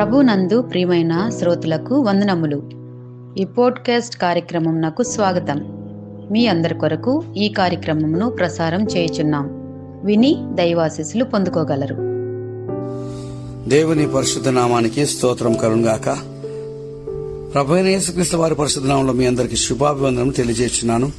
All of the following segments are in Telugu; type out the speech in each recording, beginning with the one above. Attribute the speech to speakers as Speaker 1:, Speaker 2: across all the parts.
Speaker 1: ప్రభునందు ప్రియమైన శ్రోతలకు వందనములు. ఈ పోడ్కాస్ట్ కార్యక్రమం నాకు స్వాగతం. మీ అందరి కొరకు ఈ కార్యక్రమమును ప్రసారం చేయుచున్నాం. విని దైవాశీస్సులు పొందుకోగలరు.
Speaker 2: దేవుని పరిశుద్ధ నామానికి స్తోత్రం కలుగాక ప్రభు యేసుక్రీస్తు వారి పరిశుద్ధ నామంలో మీ అందరికి శుభాభివందనం తెలియజేస్తున్నాను.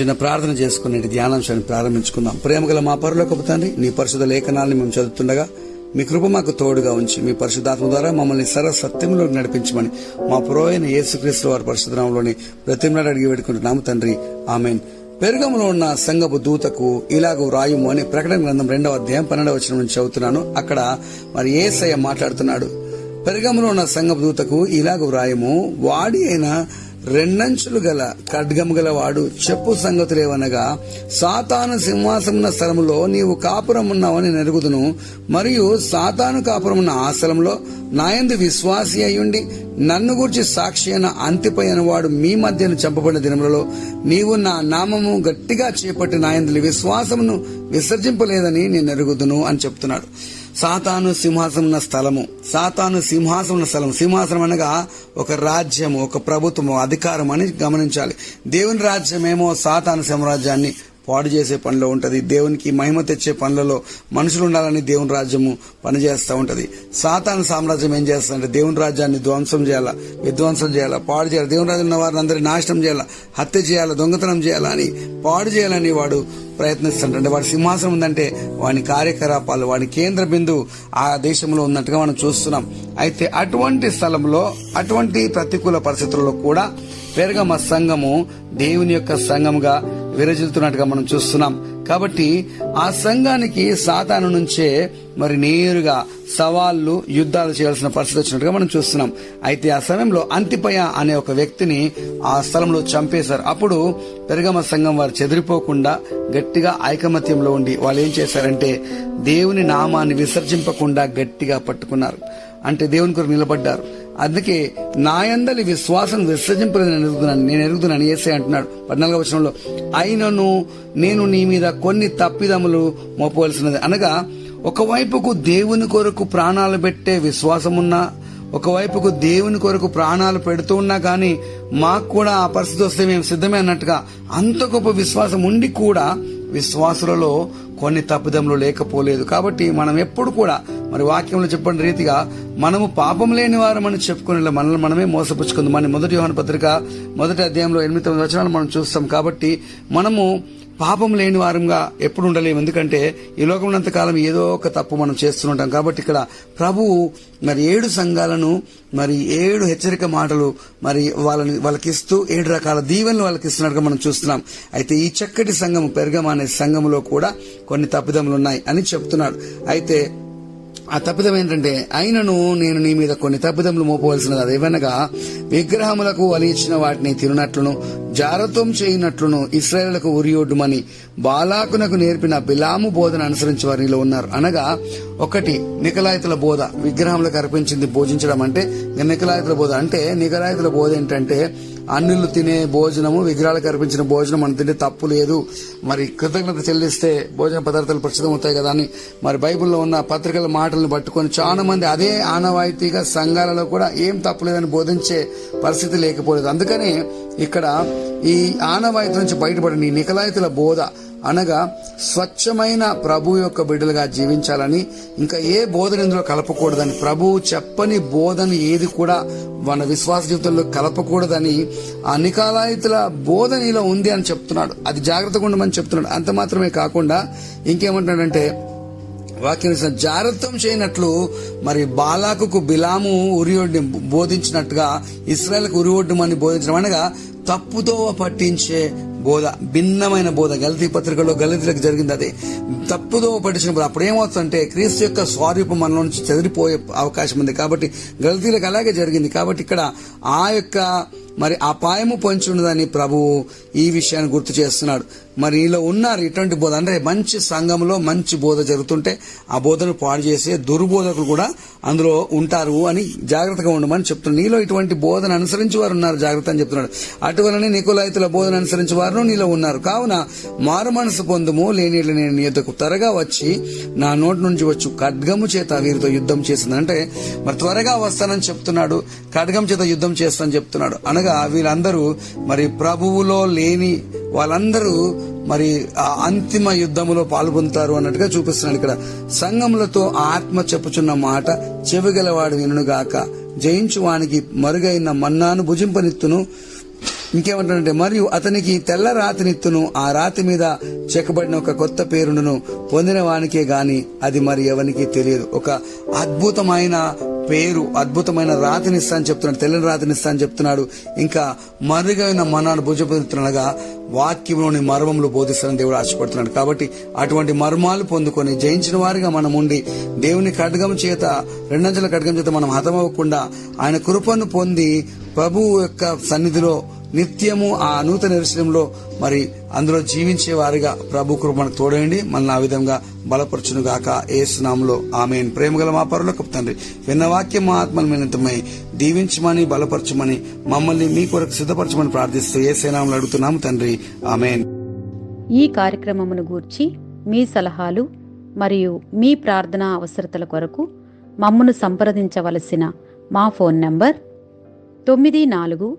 Speaker 2: చిన్న ప్రార్థన చేసుకుని ధ్యానాంశాన్ని ప్రారంభించుకుందాం. ప్రేమగల మా పరులకు తండ్రి నీ పరిశుద్ధ లేఖనాన్ని మేము చదువుతుండగా మీ కృప మాకు తోడుగా ఉంచి మీ పరిశుద్ధాత్మ ద్వారా మమ్మల్ని సర్వ సత్యంలో నడిపించమని మా పురోయన యేసుక్రీస్తు వారి పరిశుద్ధంలోని ప్రతిమలాడు అడిగి పెట్టుకుంటున్నాము తండ్రి. ఆమెన్. పెరుగములో ఉన్న సంగపు దూతకు ఇలాగ రాయుము అని ప్రకటన గ్రంథం రెండవ అధ్యాయం పన్నెండవ వచ్చిన నుంచి చదువుతున్నాను. అక్కడ మరి ఏసయ్య మాట్లాడుతున్నాడు. పెరుగములో ఉన్న సంగపు దూతకు ఇలాగూ వ్రాయము వాడి అయిన రెండంచులు గల ఖడ్గము గల వాడు చెప్పు సంగతులేవనగా సాతాను సింహాసమున్న స్థలములో నీవు కాపురం ఉన్నావని నెరుగుదును మరియు సాతాను కాపురమున్న ఆ స్థలంలో నాయందు విశ్వాసి అయ్యుండి నన్ను గూర్చి సాక్షి అయిన అంతిపై వాడు మీ మధ్యను చంపబడిన దినములలో నీవు నా నామము గట్టిగా చేపట్టి నాయందులు విశ్వాసమును విసర్జింపలేదని నేను ఎరుగుదును అని చెప్తున్నాడు. సాతాను సింహాసనం ఉన్న స్థలము. సాతాను సింహాసనం ఉన్న స్థలం సింహాసనం అనగా ఒక రాజ్యము ఒక ప్రభుత్వము అధికారం అని గమనించాలి. దేవుని రాజ్యమేమో సాతాను సామ్రాజ్యాన్ని పాడు చేసే పనిలో ఉంటది. దేవునికి మహిమ తెచ్చే పనులలో మనుషులు ఉండాలని దేవుని రాజ్యము పనిచేస్తూ ఉంటది. సాతాను సామ్రాజ్యం ఏం చేస్తుందంటే దేవుని రాజ్యాన్ని ధ్వంసం చేయాలా? విధ్వంసం చేయాలా? పాడు చేయాలి? దేవుని రాజ్యం ఉన్న వారిని అందరినీ నాశనం చేయాలా? హత్య చేయాలా? దొంగతనం చేయాలా అని పాడు చేయాలని వాడు ప్రయత్నిస్తుంటాడు. అంటే వాడి సింహాసనం ఉందంటే వాని కార్యకలాపాలు వాడి కేంద్ర బిందువు ఆ దేశంలో ఉన్నట్టుగా మనం చూస్తున్నాం. అయితే అటువంటి స్థలంలో అటువంటి ప్రతికూల పరిస్థితుల్లో కూడా పెరగమ సంఘము దేవుని యొక్క సంఘముగా విరజిల్తున్నట్టుగా మనం చూస్తున్నాం. కాబట్టి ఆ సంఘానికి సాతాను నుంచే మరి నేరుగా సవాళ్ళు యుద్ధాలు చేయాల్సిన పరిస్థితి వచ్చినట్టుగా మనం చూస్తున్నాం. అయితే ఆ సమయంలో అంతిపయ అనే ఒక వ్యక్తిని ఆ స్థలంలో చంపేశారు. అప్పుడు పెరగమ సంఘం వారు చెదిరిపోకుండా గట్టిగా ఐకమత్యంలో ఉండి వాళ్ళు ఏం చేశారంటే దేవుని నామాన్ని విసర్జింపకుండా గట్టిగా పట్టుకున్నారు. అంటే దేవుని కొరకు నిలబడ్డారు. అందుకే నాయందలి విశ్వాసం విసర్జింపలేదని ఎరుగుతున్నాను. నేను ఎరుగుతున్నాను. ఏసే అంటున్నాడు. పద్నాలుగో వచనంలో అయినను నేను నీ మీద కొన్ని తప్పిదములు మోపవలసినది. అనగా ఒకవైపుకు దేవుని కొరకు ప్రాణాలు పెట్టే విశ్వాసమున్నా ఒకవైపుకు దేవుని కొరకు ప్రాణాలు పెడుతూ ఉన్నా కానీ మాకు కూడా ఆ పరిస్థితి వస్తే మేము సిద్ధమే అన్నట్టుగా అంత గొప్ప విశ్వాసం ఉండి కూడా విశ్వాసులలో కొన్ని తప్పిదములు లేకపోలేదు. కాబట్టి మనం ఎప్పుడు కూడా మరి వాక్యంలో చెప్పిన రీతిగా మనము పాపం లేని వారమని చెప్పుకుని మనల్ని మనమే మోసపుచ్చుకుందాం. మన మొదటి యోహన పత్రిక మొదటి అధ్యాయంలో ఎనిమిది తొమ్మిది వచనాలు మనం చూస్తాం కాబట్టి మనము పాపం లేని వారంగా ఎప్పుడు ఉండలేము. ఎందుకంటే ఈ లోకంలో కాలం ఏదో ఒక తప్పు మనం చేస్తుంటాం కాబట్టి ఇక్కడ ప్రభువు మరి ఏడు సంఘాలను మరి ఏడు హెచ్చరిక మాటలు మరి వాళ్ళని వాళ్ళకి ఇస్తూ ఏడు రకాల దీవెనలు వాళ్ళకి ఇస్తున్నట్టుగా మనం చూస్తున్నాం. అయితే ఈ చక్కటి సంఘం పెరగమనే సంఘములో సంఘంలో కూడా కొన్ని తప్పిదములు ఉన్నాయి అని చెప్తున్నాడు. అయితే ఆ తప్పిదం ఏంటంటే అయినను నేను నీ మీద కొన్ని తప్పిదములు మోపవలసినది అదేవనగా విగ్రహములకు వలిచిన వాటిని తినట్లును జారత్వం చేయనట్లును ఇస్రాయేళ్ళకు ఉరియొడ్డుమని బాలాకునకు నేర్పిన బిలాము బోధన అనుసరించి వారిలో ఉన్నారు. అనగా ఒకటి నికలాయితుల బోధ విగ్రహములకు అర్పించింది భోజించడం అంటే నికలాయతుల బోధ అంటే నికలాయితుల బోధ ఏంటంటే అన్నులు తినే భోజనము విగ్రహాలకు అర్పించిన భోజనం మనం తింటే తప్పు లేదు. మరి కృతజ్ఞత చెల్లిస్తే భోజన పదార్థాలు ప్రసిద్ధం అవుతాయి కదా అని. మరి బైబిల్లో ఉన్న పత్రికల మాటలను పట్టుకొని చాలా మంది అదే ఆనవాయితీగా సంఘాలలో కూడా ఏం తప్పులేదని బోధించే పరిస్థితి లేకపోలేదు. అందుకని ఇక్కడ ఈ ఆనవాయితీ నుంచి బయటపడిన ఈ నికలాయితుల బోధ అనగా స్వచ్ఛమైన ప్రభు యొక్క బిడ్డలుగా జీవించాలని ఇంకా ఏ బోధన ఇందులో కలపకూడదని ప్రభువు చెప్పని బోధన ఏది కూడా మన విశ్వాస జీవితంలో కలపకూడదని ఆ నికాలాయితుల ఇలా ఉంది అని చెప్తున్నాడు. అది జాగ్రత్తగా ఉండమని చెప్తున్నాడు. అంత మాత్రమే కాకుండా ఇంకేమంటున్నాడంటే వాక్యం జారత్వం చేయనట్లు మరి బాలాకుకు బిలాము ఉరియొడ్డి బోధించినట్టుగా ఇస్రాయల్కు ఉరివొడ్డమని బోధించడం అనగా తప్పుతో పట్టించే బోధ భిన్నమైన బోధ. గలతీ పత్రికలో గలతీలకు జరిగింది అది. తప్పుదో పట్టించినప్పుడు అప్పుడు ఏమవుతుందంటే క్రీస్తు యొక్క స్వరూపం మనలో నుంచి చెదిరిపోయే అవకాశం ఉంది. కాబట్టి గలతీలకు అలాగే జరిగింది. కాబట్టి ఇక్కడ ఆ యొక్క మరి అపాయము పొంచి ఉన్నదని ప్రభువు ఈ విషయాన్ని గుర్తు చేస్తున్నాడు. మరి ఇలా ఉన్నారు ఇటువంటి బోధ అంటే మంచి సంఘంలో మంచి బోధ జరుగుతుంటే ఆ బోధను పాడు చేసే దుర్బోధకులు కూడా అందులో ఉంటారు అని జాగ్రత్తగా ఉండమని చెప్తున్నాడు. నీలో ఇటువంటి బోధన అనుసరించి వారు ఉన్నారు జాగ్రత్త అని చెప్తున్నాడు. అటువలనే నికులాయితుల బోధన అనుసరించి వారు నీలో ఉన్నారు. కావున మారు మనసు పొందుము లేని నేను నీతకు త్వరగా వచ్చి నా నోటి నుంచి వచ్చు ఖడ్గము చేత వీరితో యుద్ధం చేసింది. అంటే మరి త్వరగా వస్తానని చెప్తున్నాడు ఖడ్గం చేత యుద్ధం చేస్తానని చెప్తున్నాడు. అనగా వీళ్ళందరూ మరి ప్రభువులో లేని వాళ్ళందరూ మరి ఆ అంతిమ యుద్ధములో పాల్గొంటారు అన్నట్టుగా చూపిస్తున్నాడు ఇక్కడ. సంఘములతో ఆత్మ చెప్పుచున్న మాట చెవిగలవాడు వినుగాక జయించు వానికి మరుగైన మన్నాను భుజింపనిత్తును. ఇంకేమంటాడంటే మరియు అతనికి తెల్ల రాతినిత్తును ఆ రాతి మీద చెక్కబడిన ఒక కొత్త పేరును పొందిన వానికే గాని అది మరి ఎవరికి తెలియదు. ఒక అద్భుతమైన పేరు అద్భుతమైన రాతినిస్తా అని చెప్తున్నాడు తెల్లని రాతినిస్తా అని చెప్తున్నాడు. ఇంకా మరుగైన మనాన్ని భుజపడుతుండగా వాక్యంలోని మర్మములు బోధిస్తానని దేవుడు ఆశపడుతున్నాడు. కాబట్టి అటువంటి మర్మాలు పొందుకొని జయించిన వారిగా మనం ఉండి దేవుని ఖడ్గం చేత రెండంచెల ఖడ్గం చేత మనం హతమవ్వకుండా ఆయన కృపను పొంది ప్రభువు యొక్క సన్నిధిలో నిత్యము ఆ నూతన విషయంలో మరి అందులో జీవించే వారిగా ప్రభు కృపణకు మనకు తోడండి. మనల్ని ఆ విధంగా బలపరచును గాక ఏసునాములో ఆమె ప్రేమగల మా పరులకు తండ్రి విన్న వాక్యం మా ఆత్మల మినితమై దీవించమని బలపరచమని మమ్మల్ని మీ కొరకు సిద్ధపరచమని ప్రార్థిస్తూ ఏ సేనాములు అడుగుతున్నాము తండ్రి. ఆమెన్.
Speaker 1: ఈ కార్యక్రమమును గూర్చి మీ సలహాలు మరియు మీ ప్రార్థనా అవసరతల కొరకు మమ్మను సంప్రదించవలసిన మా ఫోన్ నంబర్ తొమ్మిది నాలుగు